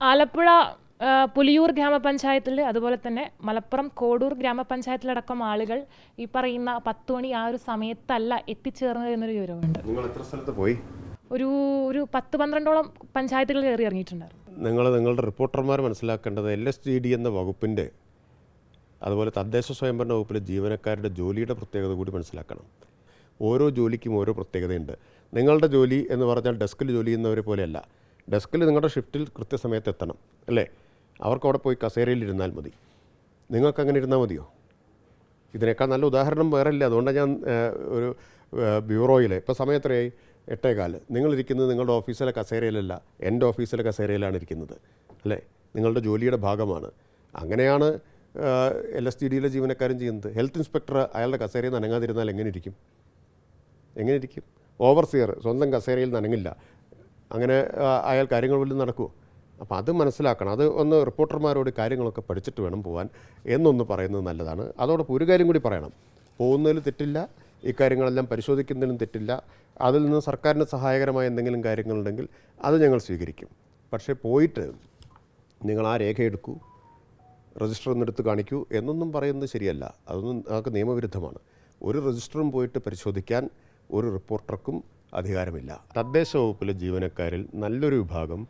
ആലപ്പുഴ പുലിയൂർ ഗ്രാമപഞ്ചായത്തിൽ അതുപോലെ തന്നെ മലപ്പുറം കോടൂർ ഗ്രാമപഞ്ചായത്തിലടക്കം ആളുകൾ ഈ പറയുന്ന പത്ത് മണി ആ ഒരു സമയത്തല്ല എത്തിച്ചേർന്നത് എന്നൊരു വിവരമുണ്ട്. നിങ്ങൾ എത്ര സ്ഥലത്ത് പോയി? ഒരു ഒരു പത്ത് പന്ത്രണ്ടോളം പഞ്ചായത്തുകൾ കയറി ഇറങ്ങിയിട്ടുണ്ടായിരുന്നു. നിങ്ങൾ നിങ്ങളുടെ റിപ്പോർട്ടർമാർ മനസ്സിലാക്കേണ്ടത് എൽ എസ് ജി ഡി എന്ന വകുപ്പിന്റെ അതുപോലെ തദ്ദേശ സ്വയംഭരണ വകുപ്പിലെ ജീവനക്കാരുടെ ജോലിയുടെ പ്രത്യേകത കൂടി മനസ്സിലാക്കണം. ഓരോ ജോലിക്കും ഓരോ പ്രത്യേകതയുണ്ട്. നിങ്ങളുടെ ജോലി എന്ന് പറഞ്ഞാൽ ഡെസ്കിൽ ജോലി ചെയ്യുന്നവരെ പോലെയല്ല. ഡെസ്കിൽ നിങ്ങളുടെ ഷിഫ്റ്റിൽ കൃത്യസമയത്ത് എത്തണം അല്ലേ? അവർക്ക് അവിടെ പോയി കസേരയിൽ ഇരുന്നാൽ മതി. നിങ്ങൾക്ക് അങ്ങനെ ഇരുന്നാൽ മതിയോ? ഇതിനേക്കാൾ നല്ല ഉദാഹരണം വേറെ ഇല്ല. അതുകൊണ്ടാണ് ഞാൻ ഒരു ബ്യൂറോയിൽ ഇപ്പോൾ സമയം എത്രയായി? എട്ടേകാൽ. നിങ്ങളിരിക്കുന്നത് നിങ്ങളുടെ ഓഫീസിലെ കസേരയിലല്ല എന്റെ ഓഫീസിലെ കസേരയിലാണ് ഇരിക്കുന്നത് അല്ലേ? നിങ്ങളുടെ ജോലിയുടെ ഭാഗമാണ്. അങ്ങനെയാണ് എൽ എസ് ടി ഡിയിലെ ജീവനക്കാരും ചെയ്യുന്നത്. ഹെൽത്ത് ഇൻസ്പെക്ടർ അയാളുടെ കസേരയിൽ നനങ്ങാതിരുന്നാൽ എങ്ങനെ ഇരിക്കും? എങ്ങനെ ഇരിക്കും? ഓവർസിയർ സ്വന്തം കസേരയിൽ നനങ്ങില്ല അങ്ങനെ അയാൾ കാര്യങ്ങൾ വല്ലതും നടക്കുമോ അപ്പോൾ അത് മനസ്സിലാക്കണം. അത് ഒന്ന് റിപ്പോർട്ടർമാരോട് കാര്യങ്ങളൊക്കെ പഠിച്ചിട്ട് വേണം പോകാൻ എന്നൊന്ന് പറയുന്നത് നല്ലതാണ്. അതോടൊപ്പം ഒരു കാര്യം കൂടി പറയണം. പോകുന്നതിൽ തെറ്റില്ല ഇക്കാര്യങ്ങളെല്ലാം പരിശോധിക്കുന്നതിനും തെറ്റില്ല അതിൽ നിന്ന് സർക്കാരിന് സഹായകരമായ എന്തെങ്കിലും കാര്യങ്ങളുണ്ടെങ്കിൽ അത് ഞങ്ങൾ സ്വീകരിക്കും. പക്ഷേ പോയിട്ട് നിങ്ങൾ ആ രേഖ എടുക്കൂ രജിസ്റ്റർ ഒന്നെടുത്ത് കാണിക്കൂ എന്നൊന്നും പറയുന്നത് ശരിയല്ല. അതൊന്നും അതൊക്കെ നിയമവിരുദ്ധമാണ്. ഒരു രജിസ്റ്ററും പോയിട്ട് പരിശോധിക്കാൻ ഒരു റിപ്പോർട്ടർക്കും അധികാരമില്ല. തദ്ദേശ വകുപ്പിലെ ജീവനക്കാരിൽ നല്ലൊരു വിഭാഗം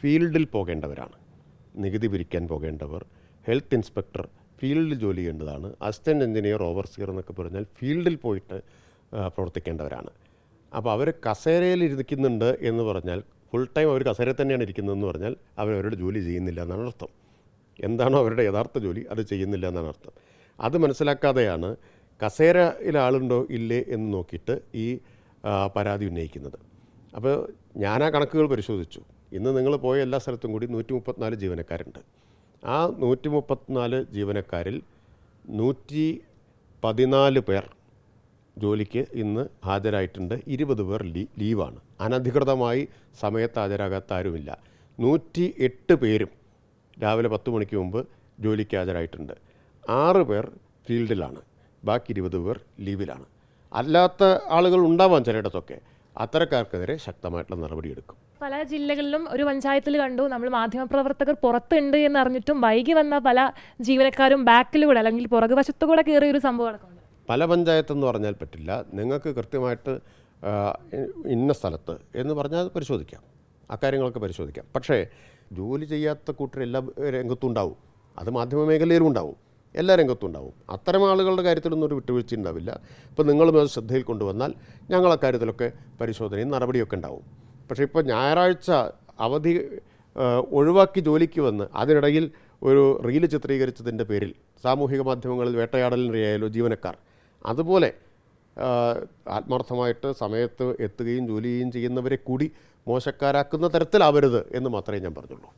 ഫീൽഡിൽ പോകേണ്ടവരാണ്. നികുതി പിരിക്കാൻ പോകേണ്ടവർ ഹെൽത്ത് ഇൻസ്പെക്ടർ ഫീൽഡിൽ ജോലി ചെയ്യേണ്ടതാണ് അസിസ്റ്റന്റ് എഞ്ചിനീയർ ഓവർസിയർ എന്നൊക്കെ പറഞ്ഞാൽ ഫീൽഡിൽ പോയിട്ട് പ്രവർത്തിക്കേണ്ടവരാണ്. അപ്പോൾ അവർ കസേരയിൽ ഇരിക്കുന്നുണ്ട് എന്ന് പറഞ്ഞാൽ ഫുൾ ടൈം അവർ കസേരയിൽ തന്നെയാണ് ഇരിക്കുന്നതെന്ന് പറഞ്ഞാൽ അവർ അവരുടെ ജോലി ചെയ്യുന്നില്ല എന്നാണ് അർത്ഥം. എന്താണോ അവരുടെ യഥാർത്ഥ ജോലി അത് ചെയ്യുന്നില്ല എന്നാണ് അർത്ഥം. അത് മനസ്സിലാക്കാതെയാണ് കസേരയിൽ ആളുണ്ടോ ഇല്ലേ എന്ന് നോക്കിയിട്ട് ഈ പരാതി ഉന്നയിക്കുന്നത്. അപ്പോൾ ഞാൻ ആ കണക്കുകൾ പരിശോധിച്ചു. ഇന്ന് നിങ്ങൾ പോയ എല്ലാ സ്ഥലത്തും കൂടി നൂറ്റി മുപ്പത്തിനാല് ജീവനക്കാരുണ്ട്. ആ നൂറ്റി മുപ്പത്തിനാല് ജീവനക്കാരിൽ നൂറ്റി പതിനാല് പേർ ജോലിക്ക് ഇന്ന് ഹാജരായിട്ടുണ്ട്. ഇരുപത് പേർ ലീ ലീവാണ്. അനധികൃതമായി സമയത്ത് ഹാജരാകാത്ത ആരുമില്ല. നൂറ്റി എട്ട് പേരും രാവിലെ പത്ത് മണിക്ക് മുമ്പ് ജോലിക്ക് ഹാജരായിട്ടുണ്ട്. ആറ് പേർ ഫീൽഡിലാണ്. ബാക്കി ഇരുപത് പേർ ലീവിലാണ്. അല്ലാത്ത ആളുകൾ ഉണ്ടാവാം ചിലയിടത്തൊക്കെ. അത്തരക്കാർക്കെതിരെ ശക്തമായിട്ടുള്ള നടപടിയെടുക്കും പല ജില്ലകളിലും ഒരു പഞ്ചായത്തിൽ കണ്ടു നമ്മൾ മാധ്യമപ്രവർത്തകർ പുറത്തുണ്ട് എന്ന് അറിഞ്ഞിട്ടും വൈകി വന്ന പല ജീവനക്കാരും ബാക്കിലൂടെ അല്ലെങ്കിൽ പുറകുവശത്തുകൂടെ കയറിയ ഒരു സംഭവം പല പല പഞ്ചായത്തെന്ന് പറഞ്ഞാൽ പറ്റില്ല. നിങ്ങൾക്ക് കൃത്യമായിട്ട് ഇന്ന സ്ഥലത്ത് എന്ന് പറഞ്ഞാൽ പരിശോധിക്കാം. അക്കാര്യങ്ങളൊക്കെ പരിശോധിക്കാം. പക്ഷേ ജോലി ചെയ്യാത്ത കൂട്ടർ എല്ലാ രംഗത്തും ഉണ്ടാവും. അത് മാധ്യമ മേഖലയിലും ഉണ്ടാവും. എല്ലാ രംഗത്തും അത്തരം ആളുകളുടെ കാര്യത്തിലൊന്നും ഒരു വിട്ടുവീഴ്ച ഉണ്ടാവില്ല. ഇപ്പോൾ നിങ്ങളും അത് ശ്രദ്ധയിൽ കൊണ്ടുവന്നാൽ ഞങ്ങൾ അക്കാര്യത്തിലൊക്കെ പരിശോധനയും നടപടിയൊക്കെ ഉണ്ടാവും. പക്ഷേ ഇപ്പോൾ ഞായറാഴ്ച അവധി ഒഴിവാക്കി ജോലിക്ക് വന്ന് അതിനിടയിൽ ഒരു റീൽ ചിത്രീകരിച്ചതിന്റെ പേരിൽ സാമൂഹിക മാധ്യമങ്ങളിൽ വേട്ടയാടലിനിരയായാലോ ജീവനക്കാർ. അതുപോലെ ആത്മാർത്ഥമായിട്ട് സമയത്ത് എത്തുകയും ജോലി ചെയ്യുന്നവരെ കൂടി മോശക്കാരാക്കുന്ന തരത്തിലാവരുത് എന്ന് മാത്രമേ ഞാൻ പറഞ്ഞുള്ളൂ.